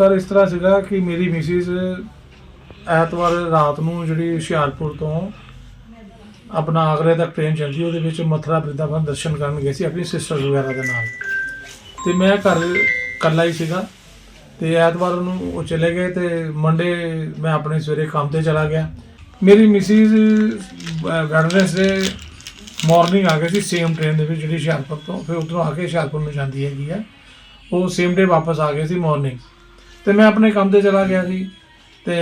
Sir, ਇਸ ਤਰ੍ਹਾਂ ਸੀਗਾ ਕਿ ਮੇਰੀ ਮਿਸਿਸ ਐਤਵਾਰ ਰਾਤ ਨੂੰ ਜਿਹੜੀ ਹੁਸ਼ਿਆਰਪੁਰ ਤੋਂ ਆਪਣਾ ਆਗਰੇ ਤੱਕ ਟ੍ਰੇਨ ਚੱਲਦੀ, ਉਹਦੇ ਵਿੱਚ ਮਥੁਰਾ ਬ੍ਰਿੰਦਾਵਨ ਦਰਸ਼ਨ ਕਰਨ ਗਏ ਸੀ ਆਪਣੀ ਸਿਸਟਰ ਵਗੈਰਾ ਦੇ ਨਾਲ। ਤੇ ਮੈਂ ਘਰ ਇਕੱਲਾ ਹੀ ਸੀਗਾ ਤੇ ਐਤਵਾਰ ਨੂੰ ਉਹ ਚਲੇ ਗਏ ਤੇ ਮੰਡੇ ਮੈਂ ਆਪਣੇ ਸਵੇਰੇ ਕੰਮ ਤੇ ਚਲਾ ਗਿਆ। ਮੇਰੀ ਮਿਸਿਸ ਵੈਡਨਸਡੇ ਮਾਰਨਿੰਗ ਆ ਗਏ ਸੀ ਸੇਮ ਟ੍ਰੇਨ ਦੇ ਵਿੱਚ ਜਿਹੜੀ ਹੁਸ਼ਿਆਰਪੁਰ ਤੋਂ, ਫਿਰ ਉੱਧਰੋਂ ਆ ਕੇ ਹੁਸ਼ਿਆਰਪੁਰ ਨੂੰ ਜਾਂਦੀ ਹੈਗੀ ਆ। ਉਹ ਸੇਮ ਡੇ ਵਾਪਸ ਆ ਗਏ ਸੀ ਮਾਰਨਿੰਗ ਤੇ ਮੈਂ ਆਪਣੇ ਕੰਮ ਤੇ ਚਲਾ ਗਿਆ ਸੀ। ਤੇ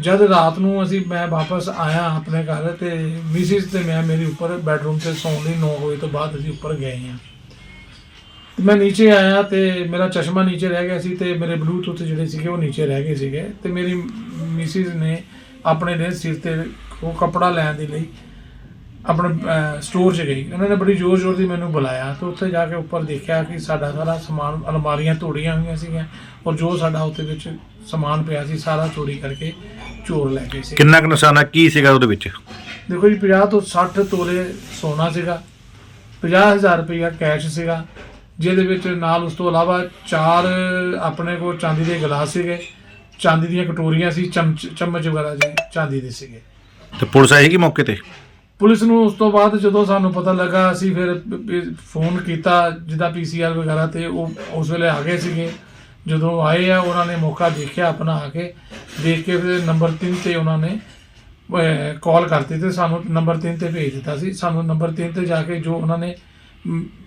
ਜਦ ਰਾਤ ਨੂੰ ਅਸੀਂ ਮੈਂ ਵਾਪਸ ਆਇਆ ਆਪਣੇ ਘਰ ਤੇ ਮਿਸਿਸ ਤੇ ਮੈਂ ਮੇਰੀ ਉੱਪਰ ਬੈਡਰੂਮ ਤੇ ਸੌਣ ਲਈ 9 ਵਜੇ ਤੋਂ ਬਾਅਦ ਅਸੀਂ ਉੱਪਰ ਗਏ ਹਾਂ। ਤੇ ਮੈਂ ਨੀਚੇ ਆਇਆ ਤੇ ਮੇਰਾ ਚਸ਼ਮਾ ਨੀਚੇ ਰਹਿ ਗਿਆ ਸੀ ਤੇ ਮੇਰੇ ਬਲੂਟੁੱਥ ਜਿਹੜੇ ਸੀਗੇ ਉਹ ਨੀਚੇ ਰਹਿ ਗਏ ਸੀਗੇ ਤੇ ਮੇਰੀ ਮਿਸਿਸ ਨੇ ਆਪਣੇ ਨੇ ਸਿਰ ਤੇ ਉਹ ਕਪੜਾ ਲੈਣ ਦੇ ਲਈ ਆਪਣੇ ਸਟੋਰ 'ਚ ਗਈ। ਉਹਨਾਂ ਨੇ ਬੜੀ ਜ਼ੋਰ ਜ਼ੋਰ ਦੀ ਮੈਨੂੰ ਬੁਲਾਇਆ ਤੇ ਉੱਥੇ ਜਾ ਕੇ ਉੱਪਰ ਦੇਖਿਆ ਕਿ ਸਾਡਾ ਸਾਰਾ ਸਮਾਨ ਅਲਮਾਰੀਆਂ ਤੋੜੀਆਂ ਹੋਈਆਂ ਸੀਗੀਆਂ ਔਰ ਜੋ ਸਾਡਾ ਉੱਤੇ ਵਿੱਚ ਸਮਾਨ ਪਿਆ ਸੀ ਸਾਰਾ ਚੋਰੀ ਕਰਕੇ ਚੋਰ ਲੈ ਗਏ ਸੀ। ਕਿੰਨਾ ਕੁ ਨੁਕਸਾਨ ਆ? ਕੀ ਸੀਗਾ ਉਹਦੇ ਵਿੱਚ? ਦੇਖੋ ਜੀ 50 ਤੋਂ 60 ਤੋਲੇ ਸੋਨਾ ਸੀਗਾ 50000 ਰੁਪਇਆ ਕੈਸ਼ ਸੀਗਾ ਜਿਹਦੇ ਵਿੱਚ ਨਾਲ ਉਸ ਤੋਂ ਇਲਾਵਾ ਚਾਰ ਆਪਣੇ ਕੋਲ ਚਾਂਦੀ ਦੇ ਗਲਾਸ ਸੀਗੇ ਚਾਂਦੀ ਦੀਆਂ ਕਟੋਰੀਆਂ ਸੀ ਚਮਚ ਚਮਚ ਵਗੈਰਾ ਜੀ ਚਾਂਦੀ ਦੇ ਸੀਗੇ। ਤੇ ਪੁਲਿਸ ਆਈ ਕਿ ਮੌਕੇ ਤੇ? ਪੁਲਿਸ ਨੂੰ ਉਸ ਤੋਂ ਬਾਅਦ ਜਦੋਂ ਸਾਨੂੰ ਪਤਾ ਲੱਗਾ, ਅਸੀਂ ਫਿਰ ਫੋਨ ਕੀਤਾ ਜਿੱਦਾਂ ਪੀਸੀਆਰ ਵਗੈਰਾ ਤੇ ਉਹ ਉਸ ਵੇਲੇ ਆ ਗਏ ਸੀਗੇ। ਜਦੋਂ ਆਏ ਆ, ਉਹਨਾਂ ਨੇ ਮੌਕਾ ਦੇਖਿਆ ਆਪਣਾ ਆ ਕੇ। ਦੇਖ ਕੇ ਫਿਰ ਨੰਬਰ 3 ਤੇ ਉਹਨਾਂ ਨੇ ਕਾਲ ਕਰਤੀ ਤੇ ਸਾਨੂੰ ਨੰਬਰ 3 ਤੇ ਭੇਜ ਦਿੱਤਾ ਸੀ। ਸਾਨੂੰ ਨੰਬਰ 3 ਤੇ ਜਾ ਕੇ ਜੋ ਉਹਨਾਂ ਨੇ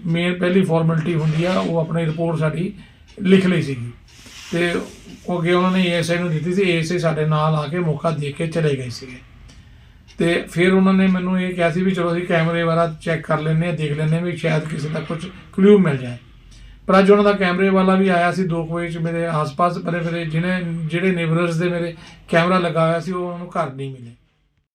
ਮੇਨ ਪਹਿਲੀ ਫਾਰਮੈਲਿਟੀ ਹੁੰਦੀ ਆ, ਉਹ ਆਪਣੀ ਰਿਪੋਰਟ ਸਾਡੀ ਲਿਖ ਲਈ ਸੀਗੀ। ਤੇ ਉਹ ਅੱਗੇ ਉਹਨਾਂ ਨੇ ਏਐਸਆਈ ਨੂੰ ਦਿੱਤੀ ਸੀ ਏਐਸਆਈ ਸਾਡੇ ਨਾਲ ਆ ਕੇ ਮੌਕਾ ਦੇਖ ਕੇ ਚਲੇ ਗਏ ਸੀਗੇ। ਤੇ ਫਿਰ ਉਹਨਾਂ ਨੇ ਮੈਨੂੰ ਇਹ ਕਿਹਾ ਸੀ ਵੀ ਚਲੋ ਅਸੀਂ ਕੈਮਰੇ ਵਾਲਾ ਚੈੱਕ ਕਰ ਲੈਂਦੇ ਹਾਂ, ਦੇਖ ਲੈਂਦੇ ਹਾਂ ਵੀ ਸ਼ਾਇਦ ਕਿਸੇ ਦਾ ਕੁਝ ਕਲੂ ਮਿਲ ਜਾਏ। ਪਰ ਅੱਜ ਉਹਨਾਂ ਦਾ ਕੈਮਰੇ ਵਾਲਾ ਵੀ ਆਇਆ ਸੀ ਦੋ ਕੁ ਵਜੇ ਚ ਮੇਰੇ ਆਸ-ਪਾਸ, ਪਰੇ ਪਰੇ ਜਿਹਨੇ ਜਿਹੜੇ ਨੇਬਰਸ ਦੇ ਮੇਰੇ ਕੈਮਰਾ ਲੱਗਾ ਹੋਇਆ ਸੀ, ਉਹ ਉਹਨਾਂ ਨੂੰ ਘਰ ਨਹੀਂ ਮਿਲੇ।